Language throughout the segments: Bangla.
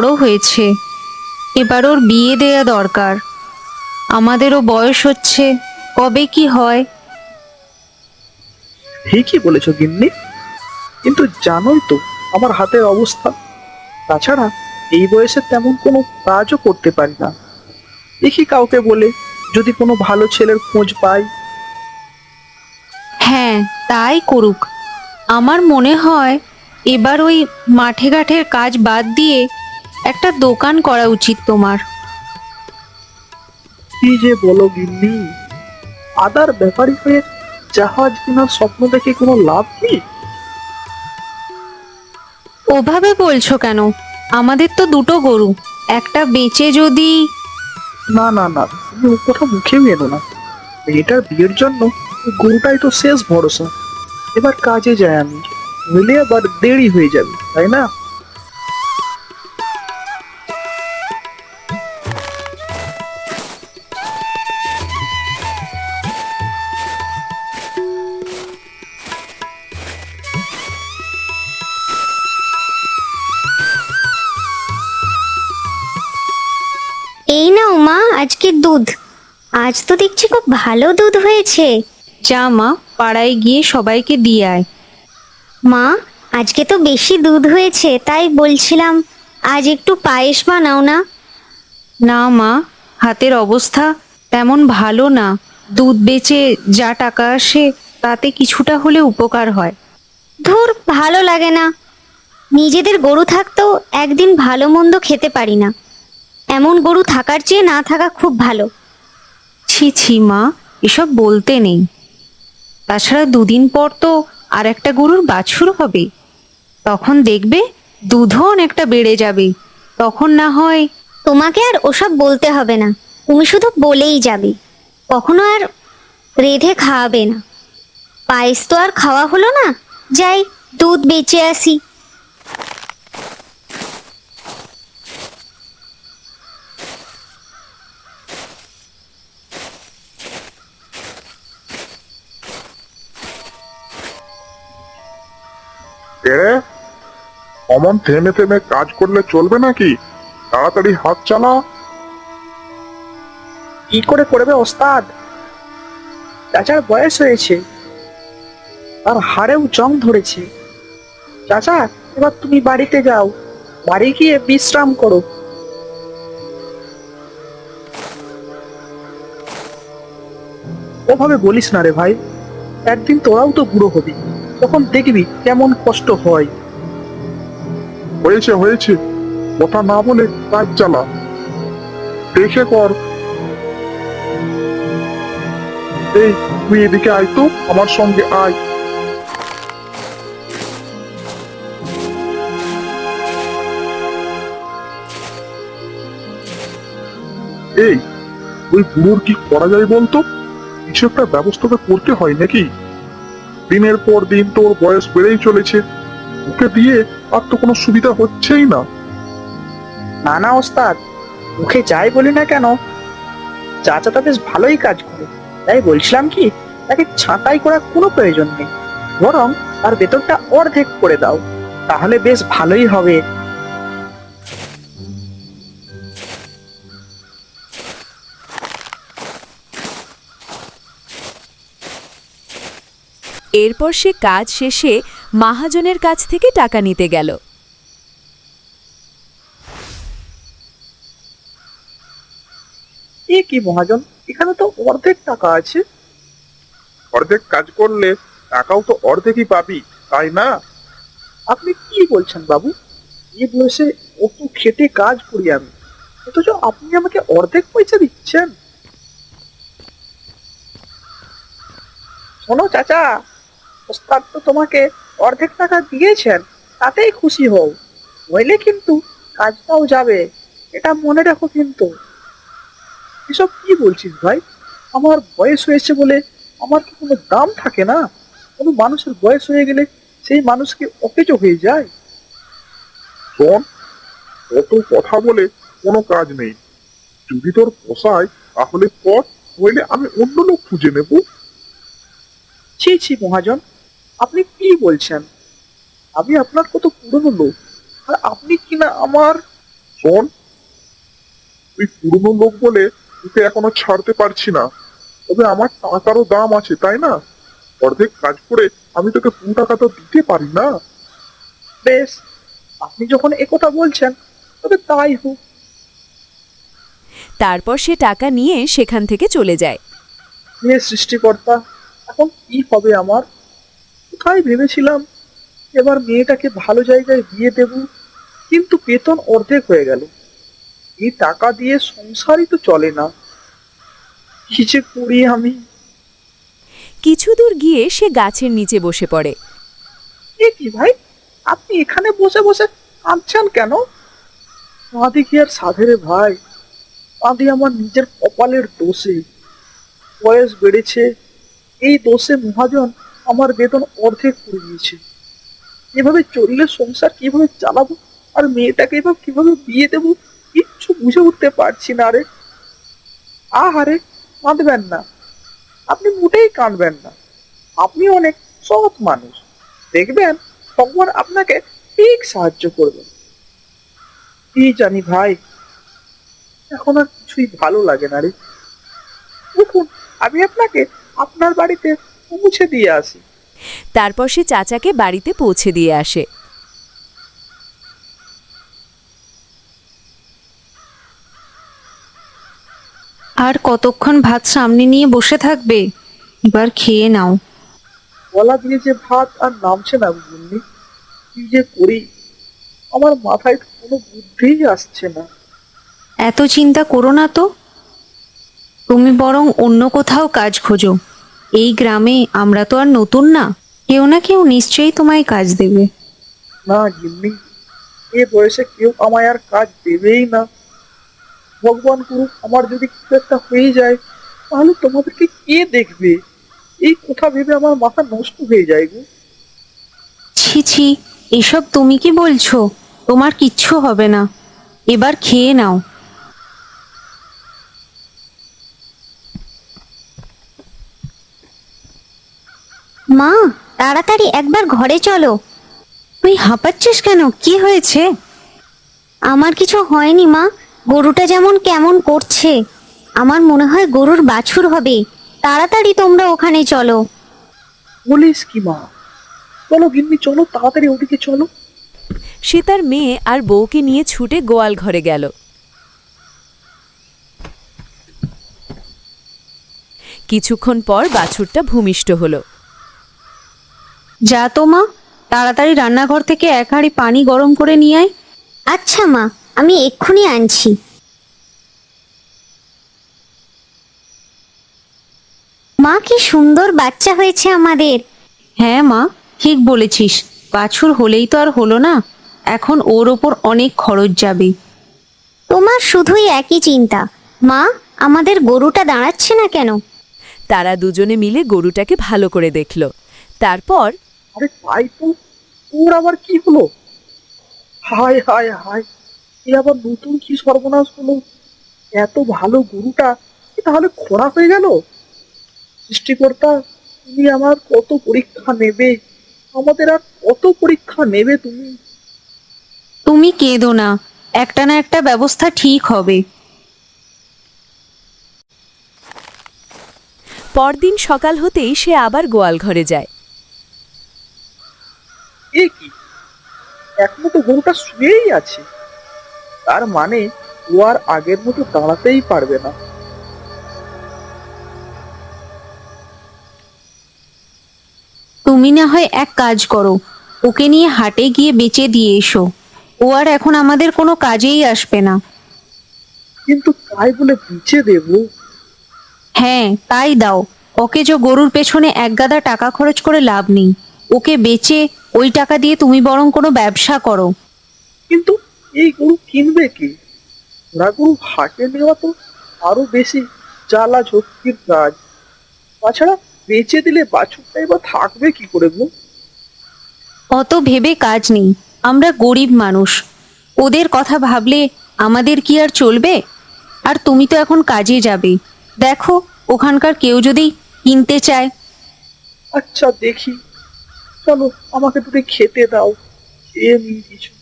বড় হয়েছে। এবার ওর বিয়ে দেয়া দরকার। আমাদেরও বয়স হচ্ছে কবে কি হয়? ঠিকই বলেছ গিন্নি কিন্তু জানোই তো আমার হাতের অবস্থা। তাছাড়া এই বয়সে তেমন কোনো কাজও করতে পারি না। দেখি কাউকে বলে যদি কোনো ভালো ছেলের খোঁজ পাই। হ্যাঁ তাই করুক। আমার মনে হয় এবার ওই মাঠে ঘাটের কাজ বাদ দিয়ে একটা দোকান করা উচিত তোমার। কি যে বলো গিন্নি? আদার ব্যাপারী হয়ে জাহাজ কেনার স্বপ্ন দেখে কোনো লাভ নেই ওভাবে বলছো কেন? আমাদের তো দুটো গরু একটা বেচে যদি না না না তুমি ও কথা মুখেও এনো না। মেয়েটার বিয়ের জন্য গরুটাই তো শেষ ভরসা। এবার কাজে যাই আমি। নইলে আবার দেরি হয়ে যাবে তাই না? এই নাও মা আজকের দুধ। আজ তো দেখছি খুব ভালো দুধ হয়েছে। যা মা পাড়ায় গিয়ে সবাইকে দিয়ে আয়। মা আজকে তো বেশি দুধ হয়েছে তাই বলছিলাম আজ একটু পায়েস বানাও না। না মা হাতের অবস্থা তেমন ভালো না। দুধ বেচে যা টাকা আসে তাতে কিছুটা হলে উপকার হয়। ধুর ভালো লাগে না। নিজেদের গরু থাকতেও একদিন ভালো মন্দ খেতে পারি না। এমন গরু থাকার চেয়ে না থাকা খুব ভালো। ছি ছি মা এসব বলতে নেই। তাছাড়া দুদিন পর তো আর একটা গরুর বাছুর হবে। তখন দেখবে দুধও অনেকটা বেড়ে যাবে। তখন না হয় তোমাকে আর ওসব বলতে হবে না। তুমি শুধু বলেই যাবে। কখনো আর রেধে খাওয়াবে না। পায়েস তো আর খাওয়া হলো না। যাই দুধ বেঁচে আসি। এরে, অমন থেমে থেমে কাজ করলে চলবে নাকি? তাড়াতাড়ি হাত চালা। কি করে করবে ওস্তাদ? চাচার বয়স হয়েছে। তার হাড়েও জং ধরেছে। চাচা, এবার তুমি বাড়িতে যাও। বাড়ি গিয়ে বিশ্রাম করো। ওভাবে বলিস না রে ভাই। একদিন তোরাও তো বুড়ো হবি। তখন দেখবি কেমন কষ্ট হয়। হয়েছে হয়েছে। কথা না বলে কাজ চালা। দেখে কর। এই, তুই এদিকে আয় তো, আমার সঙ্গে আয়। এই, ওই বুড়োর কি করা যায় বলতো? কিছু একটা ব্যবস্থা করতে হয় নাকি? দিনের পর দিন তোর বয়স বেড়েই চলেছে। ওকে দিয়ে আর তো কোনো সুবিধা হচ্ছেই না। না না, ওস্তাদ। মুখে যাই বলি না কেন চাচা তা বেশ ভালোই কাজ করে। তাই বলছিলাম কি, তাকে ছাঁটাই করার কোনো প্রয়োজন নেই। বরং তার বেতনটা অর্ধেক করে দাও। তাহলে বেশ ভালোই হবে। এরপর সে কাজ শেষে মাহাজনের কাছ থেকে টাকা নিতে গেল। এ কি মহাজন এখানে তো অর্ধেক টাকা আছে। অর্ধেক কাজ করলে টাকাও তো অর্ধেকই পাবি তাই না? আপনি কি বলছেন বাবু? এই বয়সে অত খেটে কাজ করি আমি অথচ আপনি আমাকে অর্ধেক পয়সা দিচ্ছেন। শোনো চাচা ওস্তাদ তো তোমাকে অর্ধেক টাকা দিয়েছেন তাতেই খুশি হও। নইলে কিন্তু কাজটাও যাবে এটা মনে রাখো কিন্তু। এসব কি বলছিস ভাই? আমার বয়স হয়েছে বলে আমার কি কোনো দাম থাকে না? কোনো মানুষের বয়স হয়ে গেলে সেই মানুষকে অকেজো হয়ে যায়? শোন অত কথা বলে কোনো কাজ নেই। যদি তোর পোষায় তাহলে কর নইলে আমি অন্য লোক খুঁজে নেব। ছি ছি মহাজন। আপনি কি বলছেন? আমি আপনার কত পুরনো লোক আর আপনি কিনা আমার শোন তুই পুরনো লোক বলে তোকে এখনও ছাড়তে পারছি না। তবে আমার টাকারও দাম আছে তাই না? অর্ধেক কাজ করে আমি তোকে পুরো টাকা তো দিতে পারি না। বেশ আপনি যখন একথা বলছেন তবে তাই হোক। তারপর সে টাকা নিয়ে সেখান থেকে চলে যায়। হে সৃষ্টিকর্তা এখন কি হবে আমার? কোথায় ভেবেছিলাম? এবার মেয়েটাকে ভালো জায়গায় বিয়ে দেব কিন্তু বেতন অর্ধেক হয়ে গেল। এই টাকা দিয়ে সংসারই তো চলে না। কি যে করি আমি? কিছু দূর গিয়ে সে গাছের নিচে বসে পড়ে। এ কি ভাই? আপনি এখানে বসে বসে কাঁদছেন কেন? কাঁদি কি আর সাধেরে ভাই? কাঁদি আমার নিজের কপালের দোষে। বয়স বেড়েছে এই দোষে মহাজন আমার বেতন অর্ধেক করে দিয়েছে। এভাবে চললে সংসার কীভাবে চালাবো? আর মেয়েটাকে এবার কীভাবে বিয়ে দেবো? কিচ্ছু বুঝে উঠতে পারছি না রে। আহারে, কাঁদবেন না। আপনি মোটেই কাঁদবেন না। আপনি অনেক সৎ মানুষ। দেখবেন, ভগবান আপনাকে ঠিক সাহায্য করবেন কি জানি ভাই, এখন আর কিছুই ভালো লাগে না রে। দেখুন আমি আপনাকে আপনার বাড়িতে পৌঁছে দিয়ে আসি। তারপর সে চাচাকে বাড়িতে পৌঁছে দিয়ে আসে। আর কতক্ষণ ভাত সামনে নিয়ে বসে থাকবে? এবার খেয়ে নাও। গলা দিয়ে যে ভাত আর নামছে না বুঝলি কি যে করি? আমার মাথায় কোনো বুদ্ধিই আসছে না। এত চিন্তা করো না তো। তুমি বরং অন্য কোথাও কাজ খোঁজো। এই গ্রামে আমরা তো আর নতুন না। কেউ না কেউ নিশ্চয়ই তোমায় কাজ দেবে। না গিন্নি এ বয়সে কেউ আমায় আর কাজ দেবেই না। ভগবান করুক আমার যদি কিছু একটা হয়ে যায় তাহলে তোমাদেরকে কে দেখবে? এই কথা ভেবে আমার মাথা নষ্ট হয়ে যায় গো। ছি ছি এসব তুমি কি বলছো? তোমার কিচ্ছু হবে না। এবার খেয়ে নাও। মা তাড়াতাড়ি একবার ঘরে চলো। তুই হাঁপাচ্ছিস কেন? কি হয়েছে? আমার কিছু হয়নি মা। গরুটা যেমন কেমন করছে। আমার মনে হয় গরুর বাছুর হবে। তাড়াতাড়ি তোমরা ওখানে চলো। বলিস কি মা? চলো গিন্নি চলো তাড়াতাড়ি ওদিকে চলো। সে তার মেয়ে আর বউকে নিয়ে ছুটে গোয়াল ঘরে গেল। কিছুক্ষণ পর বাছুরটা ভূমিষ্ঠ হলো। যা তো মা তাড়াতাড়ি রান্নাঘর থেকে এক হাঁড়ি পানি গরম করে নিয়ে আয়। আচ্ছা মা আমি এক্ষুনি আনছি। মা কি সুন্দর বাচ্চা হয়েছে আমাদের। হ্যাঁ মা ঠিক বলেছিস। বাছুর হলেই তো আর হলো না। এখন ওর ওপর অনেক খরচ যাবে। তোমার শুধুই একই চিন্তা। মা আমাদের গরুটা দাঁড়াচ্ছে না কেন? তারা দুজনে মিলে গরুটাকে ভালো করে দেখল। তারপর আরে তাই তো। ওর আবার কি হলো? হায় হায় হায়। এ আবার নতুন কি সর্বনাশ হলো? এত ভালো গরুটা তাহলে খোড়া হয়ে গেল? সৃষ্টিকর্তা তুমি আমার কত পরীক্ষা নেবে? আমাদের আর কত পরীক্ষা নেবে তুমি? তুমি কেঁদো না। একটা না একটা ব্যবস্থা ঠিক হবে। পরদিন সকাল হতেই সে আবার গোয়াল ঘরে যায় এ কি এখনও তো গরুটা শুয়েই আছে। তার মানে ও আর আগের মতো দাঁড়াতেই পারবে না। তুমি না হয় এক কাজ করো ওকে নিয়ে হাটে গিয়ে বেচে দিয়ে এসো। ও আর এখন আমাদের কোনো কাজেই আসবে না। কিন্তু তাই বলে বিচে দেবো? হ্যাঁ তাই দাও। ওকে যে গরুর পেছনে এক গাদা টাকা খরচ করে লাভ নেই। ওকে বেচে ওই টাকা দিয়ে তুমি বরং কোনো ব্যবসা করো। কিন্তু এই গরু কিনবে কি? ওরা গরু হাটে নেওয়া তো আরও বেশি জ্বালা ঝক্কির কাজ। তাছাড়া বেচে দিলে বাছুরটা এবার থাকবে কি করে গো? অত ভেবে কাজ নেই। আমরা গরিব মানুষ। ওদের কথা ভাবলে আমাদের কি আর চলবে? আর তুমি তো এখন কাজে যাবে। দেখো ওখানকার কেউ যদি কিনতে চায়। আচ্ছা দেখি। চলো আমাকে দুটো খেতে দাও। নিই কিছু।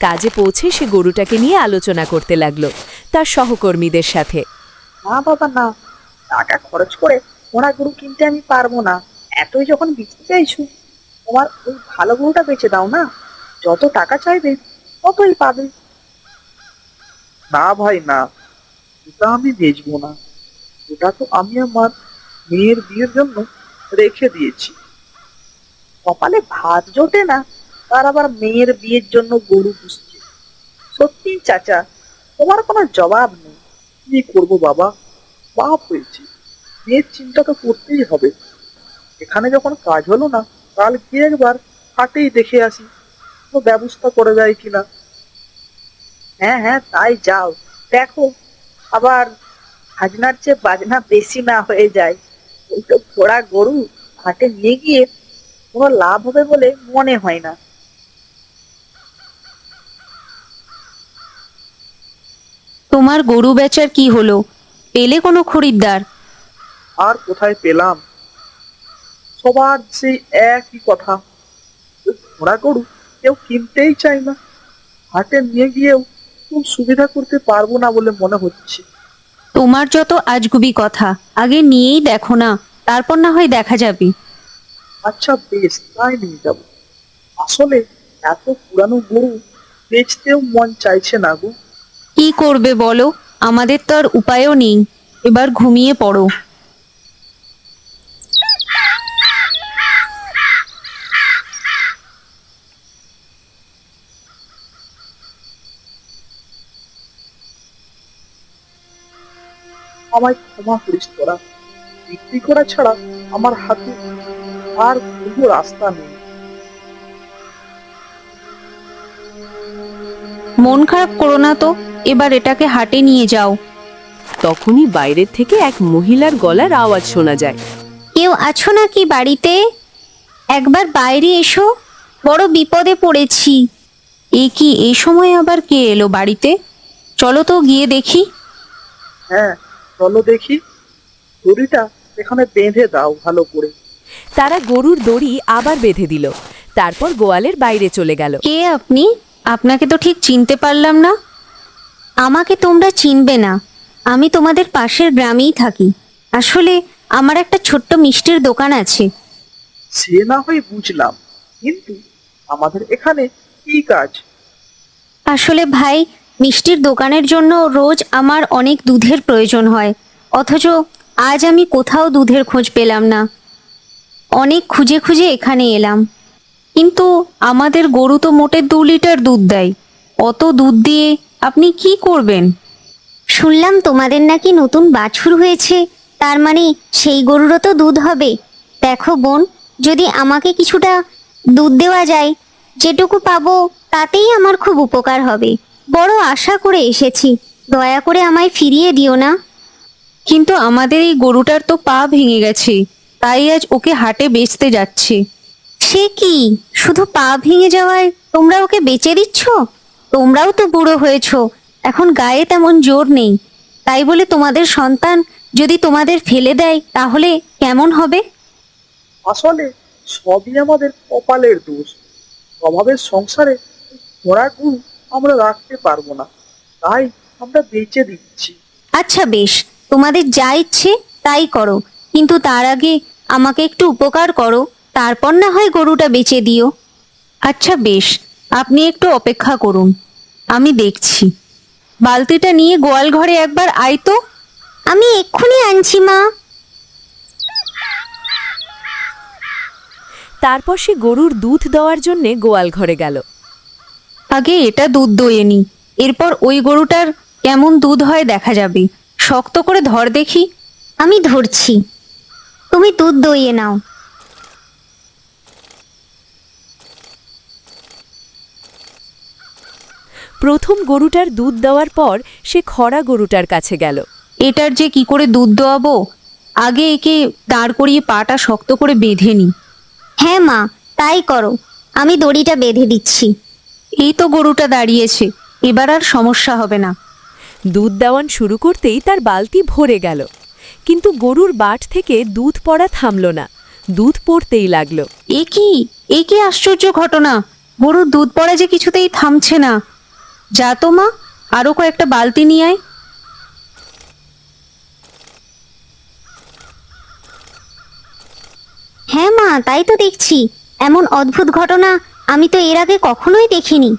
কাজে পৌঁছে সে গরুটাকে নিয়ে আলোচনা করতে লাগল তার সহকর্মীদের সাথে। না বাবা না। টাকা খরচ করে ঘোড়া গরু কিনতে আমি পারব না। এতই যখন বিচতে চাইছো তোমার ওই ভালো গরুটা বেচে দাও না? যত টাকা চাইবে ততই পাবে। না ভাই না। ওটা আমি বেচবো না। ওটা তো আমি আমার মেয়ের বিয়ের জন্য রেখে দিয়েছি। কপালে ভাত জোটে না, তার আবার মেয়ের বিয়ের জন্য গরু পুষছে। সত্যি চাচা, তোমার কোনো জবাব নেই। কি করব বাবা? বাপ হয়েছি। মেয়ের চিন্তা তো করতেই হবে। এখানে যখন কাজ হলো না, কাল গিয়ে একবার হাটেই দেখে আসি। তো ব্যবস্থা করে যায় কিনা? হ্যাঁ হ্যাঁ তাই যাও। দেখো, আবার খাজনার চেয়ে বাজনা বেশি না হয়ে যায়। ওই তো ঘোড়া গরু হাটে নিয়ে গিয়ে কোনো লাভ হবে বলে মনে হয় না। তোমার গরু বেচার কি হলো? পেলে কোনো খরিদ্দার? আর কোথায় পেলাম? সবার সেই একই কথা। ওই ঘোড়া গরু কেউ কিনতেই চায় না। হাটে নিয়ে গিয়েও খুব সুবিধা করতে পারব না বলে মনে হচ্ছে। তোমার যত আজগুবি কথা আগে নিয়েই দেখো না তারপর না হয় দেখা যাবে। আচ্ছা বেশ তাই নিয়ে যাব। আসলে এত পুরানো গরু বেচতেও মন চাইছে না গো। কি করবে বলো আমাদের তো আর উপায়ও নেই এবার ঘুমিয়ে পড়ো। আমায় ক্ষমা করিস তোরা। বিক্রি করা ছাড়া আমার হাতে আর কোনো রাস্তা নেই। মন খারাপ করো না তো এবার এটাকে হাটে নিয়ে যাও। তখনই বাইরের থেকে এক মহিলার গলার আওয়াজ শোনা যায়। কেউ আছো নাকি বাড়িতে? একবার বাইরে এসো বড় বিপদে পড়েছি। এ কি এই সময় আবার কে এলো বাড়িতে? চলো তো গিয়ে দেখি। হ্যাঁ চলো দেখি। দড়িটা এখানে বেঁধে দাও ভালো করে। তারা গরুর দড়ি আবার বেঁধে দিল। তারপর গোয়ালের বাইরে চলে গেল। কে আপনি? আপনাকে তো ঠিক চিনতে পারলাম না। আমাকে তোমরা চিনবে না। আমি তোমাদের পাশের গ্রামেই থাকি। আসলে আমার একটা ছোট্ট মিষ্টির দোকান আছে। সে না হয় বুঝলাম কিন্তু আমাদের এখানে কি কাজ? আসলে ভাই মিষ্টির দোকানের জন্য রোজ আমার অনেক দুধের প্রয়োজন হয়। অথচ আজ আমি কোথাও দুধের খোঁজ পেলাম না। অনেক খুঁজে খুঁজে এখানে এলাম। কিন্তু আমাদের গরু তো মোটে দু লিটার দুধ দেয়। অত দুধ দিয়ে আপনি কি করবেন? শুনলাম তোমাদের নাকি নতুন বাছুর হয়েছে। তার মানে সেই গরুরও তো দুধ হবে। দেখো বোন যদি আমাকে কিছুটা দুধ দেওয়া যায় যেটুকু পাবো তাতেই আমার খুব উপকার হবে। বড় আশা করে এসেছি। দয়া করে আমায় ফিরিয়ে দিও না। কিন্তু আমাদের এই গরুটার তো পা ভেঙে গেছে। তাই আজ ওকে হাটে বেচতে যাচ্ছে। সে কি? শুধু পা ভেঙে যাওয়ায় তোমরা ওকে বেচে দিচ্ছ? তোমরাও তো বুড়ো হয়েছো এখন গায়ে তেমন জোর নেই। তাই বলে তোমাদের সন্তান যদি তোমাদের ফেলে দেয় তাহলে কেমন হবে? আসলে সবই আমাদের কপালের দোষ। অভাবের সংসারে ঘোড়া গরু আমরা রাখতে পারব না। তাই আমরা বেঁচে দিচ্ছি। আচ্ছা বেশ তোমাদের যা ইচ্ছে তাই করো। কিন্তু তার আগে আমাকে একটু উপকার করো তারপর না হয় গরুটা বেচে দিও। আচ্ছা বেশ আপনি একটু অপেক্ষা করুন আমি দেখছি। বালতিটা নিয়ে গোয়াল ঘরে একবার আয় তো। আমি এক্ষুনি আনছি মা। তারপর সে গরুর দুধ দেওয়ার জন্যে গোয়াল ঘরে গেল। আগে এটা দুধ দইয়ে নি এরপর ওই গরুটার কেমন দুধ হয় দেখা যাবে। শক্ত করে ধর দেখি। আমি ধরছি। তুমি দুধ দইয়ে নাও। প্রথম গরুটার দুধ দেওয়ার পর সে খরা গরুটার কাছে গেল। এটার যে কি করে দুধ দোয়াবো? আগে একে দাঁড় করিয়ে পাটা শক্ত করে বেঁধে নি। হ্যাঁ মা তাই করো। আমি দড়িটা বেঁধে দিচ্ছি। এই তো গরুটা দাঁড়িয়েছে এবার আর সমস্যা হবে না। দুধ দেওয়ান শুরু করতেই তার বালতি ভরে গেল। কিন্তু গরুর বাট থেকে দুধ পড়া থামল না। দুধ পড়তেই লাগল। এ কি? এ কি আশ্চর্য ঘটনা? গরুর দুধ পড়া যে কিছুতেই থামছে না। যা তো মা আরও কয়েকটা বালতি নিয়ে আয়। হ্যাঁ মা তাই তো দেখছি। এমন অদ্ভুত ঘটনা আমি তো এর আগে কখনোই দেখিনি।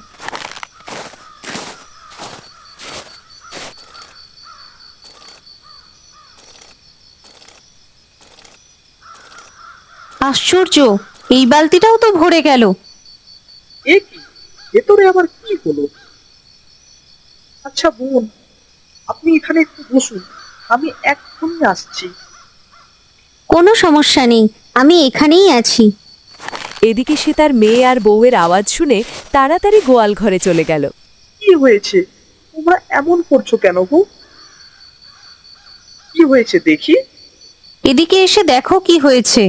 আশ্চর্য এই বালতিটাও তো ভরে গেল। এ কি? ভেতরে আবার কি হলো? আচ্ছা বোন আপনি এখানে একটু বসুন আমি এক্ষুনি আসছি। কোনো সমস্যা নেই আমি এখানেই আছি। এদিকে সে তার মেয়ে আর বউয়ের আওয়াজ শুনে তাড়াতাড়ি গোয়াল ঘরে চলে গেল। কি হয়েছে? তোমরা এমন করছ কেন গো? কি হয়েছে দেখি। এদিকে এসে দেখো কি হয়েছে।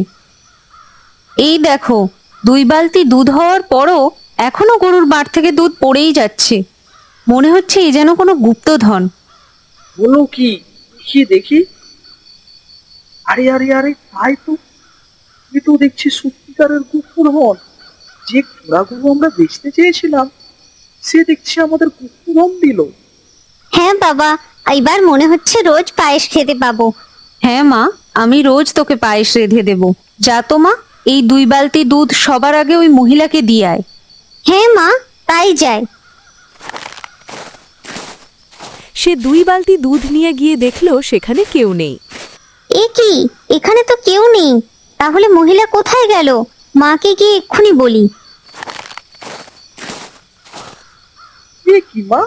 এই দেখো দুই বালতি দুধ হওয়ার পরও এখনও গরুর বাট থেকে দুধ পড়েই যাচ্ছে। মনে হচ্ছে এই যেন কোনো গুপ্তধন। বলো কি কি দেখি। আরে আরে আরে তাই তো। এ তো দেখছি সত্যিকারের গুপ্তধন। যে ঘোড়াগুলো আমরা বেচতে চেয়েছিলাম সে দেখছি আমাদের গুপ্তধন দিল। হ্যাঁ বাবা এবার মনে হচ্ছে রোজ পায়েস খেতে পাবো। হ্যাঁ মা আমি রোজ তোকে পায়েস রেঁধে দেব। যা তো মা। এই দুই বালতি দুধ সবার আগে ওই মহিলাকে দিয়ে আয়। হ্যাঁ মা তাই যায়। সে দুই বালতি দুধ নিয়ে গিয়ে দেখল সেখানে কেউ নেই। এ কি? এখানে তো কেউ নেই। তাহলে মহিলা কোথায় গেল? মাকে গিয়ে এক্ষুনি বলি। এ কি মা?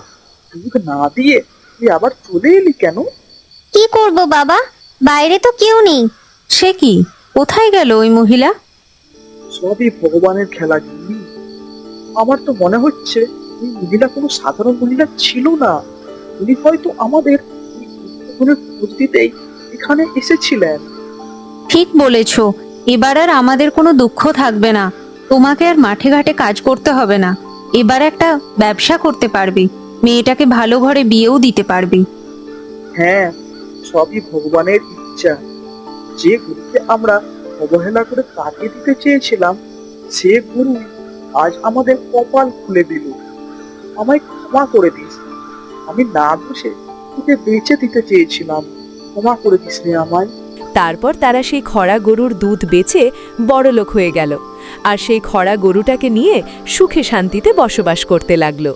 দুধ না দিয়ে তুই আবার চলে এলি কেন? কি করব বাবা? বাইরে তো কেউ নেই। সে কি? কোথায় গেল ওই মহিলা? সবই ভগবানের খেলা গিন্নি আমার তো মনে হচ্ছে এই মহিলা কোনো সাধারণ মহিলা ছিল না। উনি হয়তো আমাদের খোঁজ দিতেই এখানে এসেছিলেন। ঠিক বলেছ। এবার আর আমাদের কোনো দুঃখ থাকবে না। তোমাকে আর মাঠে ঘাটে কাজ করতে হবে না। এবার একটা ব্যবসা করতে পারবি। মেয়েটাকে ভালো ঘরে বিয়েও দিতে পারবি। হ্যাঁ সবই ভগবানের ইচ্ছা। যে গুরুকে আমরা অবহেলা করে তাকে দিতে চেয়েছিলাম, সে গুরু আজ আমাদের কপাল খুলে দিল। আমায় ক্ষমা করে দিস। আমি না বসে তোকে বেঁচে দিতে চেয়েছিলাম। ক্ষমা করে দিস রে আমায়। তারপর তারা সেই খরা গরুর দুধ বেচে বড়লোক হয়ে গেল। আর সেই খরা গরুটাকে নিয়ে সুখে শান্তিতে বসবাস করতে লাগল।